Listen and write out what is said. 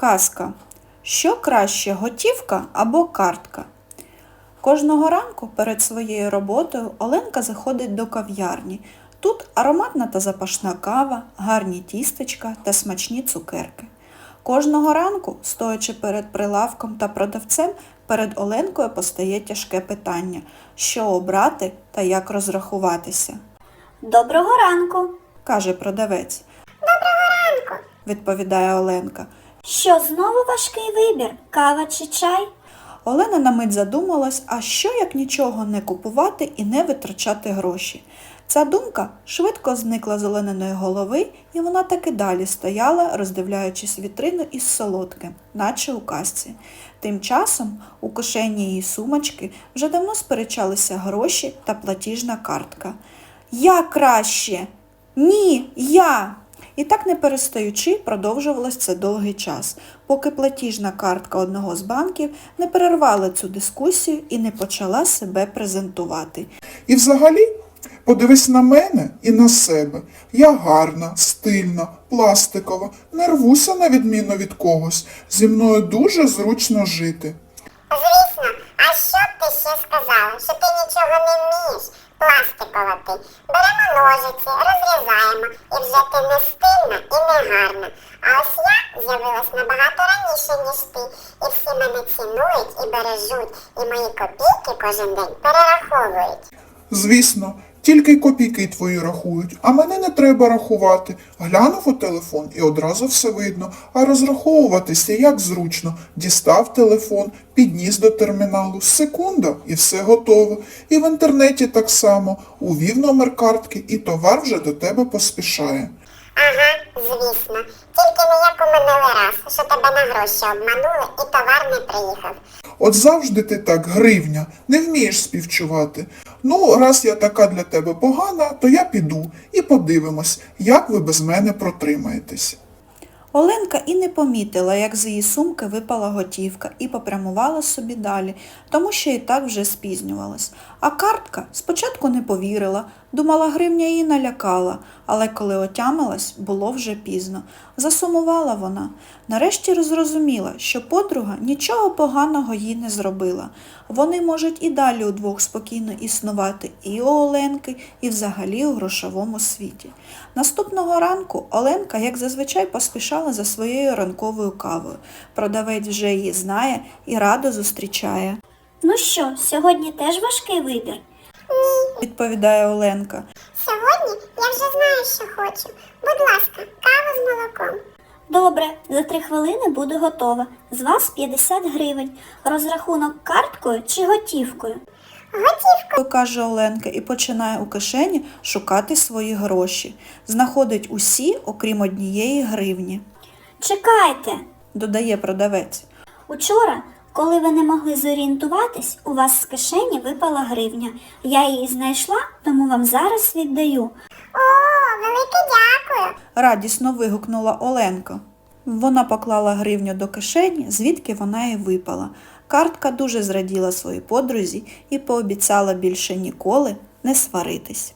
Казка. Що краще, готівка або картка? Кожного ранку перед своєю роботою Оленка заходить до кав'ярні. Тут ароматна та запашна кава, гарні тістечка та смачні цукерки. Кожного ранку, стоячи перед прилавком та продавцем, перед Оленкою постає тяжке питання, що обрати та як розрахуватися. Доброго ранку. каже продавець. Доброго ранку, відповідає Оленка. Що знову важкий вибір? Кава чи чай? Олена на мить задумалась, а що як нічого не купувати і не витрачати гроші. Ця думка швидко зникла з Олениної голови, і вона таки далі стояла, роздивляючись вітрину із солодким, наче у казці. Тим часом у кишені її сумочки вже давно сперечалися гроші та платіжна картка. Я краще. Ні, я. І так не перестаючи, продовжувалось це довгий час, поки платіжна картка одного з банків не перервала цю дискусію і не почала себе презентувати. І взагалі, подивись на мене і на себе. Я гарна, стильна, пластикова, не рвуся на відміну від когось. Зі мною дуже зручно жити. Звісно, а що б ти ще сказала? Що ти нічого не вмієш? Пластикова ти. Беремо ножиці, розрізаємо, і вже ти не стильна і не гарна. А ось я з'явилась набагато раніше, ніж ти. І всі мене цінують і бережуть, і мої копійки кожен день перераховують. Звісно, тільки копійки твої рахують, а мене не треба рахувати. Глянув у телефон і одразу все видно, а розраховуватися як зручно. Дістав телефон, підніс до терміналу, секунда і все готово. І в інтернеті так само, увів номер картки і товар вже до тебе поспішає. Ага, звісно. Тільки не як у минулий раз, що тебе на гроші обманули і товар не приїхав. От завжди ти так, гривня, не вмієш співчувати. Ну, раз я така для тебе погана, то я піду і подивимось, як ви без мене протримаєтесь. Оленка і не помітила, як з її сумки випала готівка і попрямувала собі далі, тому що і так вже спізнювалась. А картка спочатку не повірила, думала, гривня її налякала, але коли отямилась, було вже пізно. Засумувала вона. Нарешті зрозуміла, що подруга нічого поганого їй не зробила. Вони можуть і далі удвох спокійно існувати і у Оленки, і взагалі у грошовому світі. Наступного ранку Оленка, як зазвичай, поспішала за своєю ранковою кавою. Продавець вже її знає і радо зустрічає, Ну що, сьогодні теж важкий вибір? Відповідає Оленка. Сьогодні я вже знаю, що хочу. Будь ласка, каву з молоком. Добре, за три хвилини буду готова. З вас 50 гривень. Розрахунок карткою чи готівкою? Готівку. каже Оленка і починає у кишені шукати свої гроші. Знаходить усі, окрім однієї гривні, Чекайте. додає продавець. Учора, коли ви не могли зорієнтуватись, у вас з кишені випала гривня. Я її знайшла, тому вам зараз віддаю. О, велике дякую. Радісно вигукнула Оленка. Вона поклала гривню до кишені, звідки вона і випала. Картка дуже зраділа своїй подрузі і пообіцяла більше ніколи не сваритись.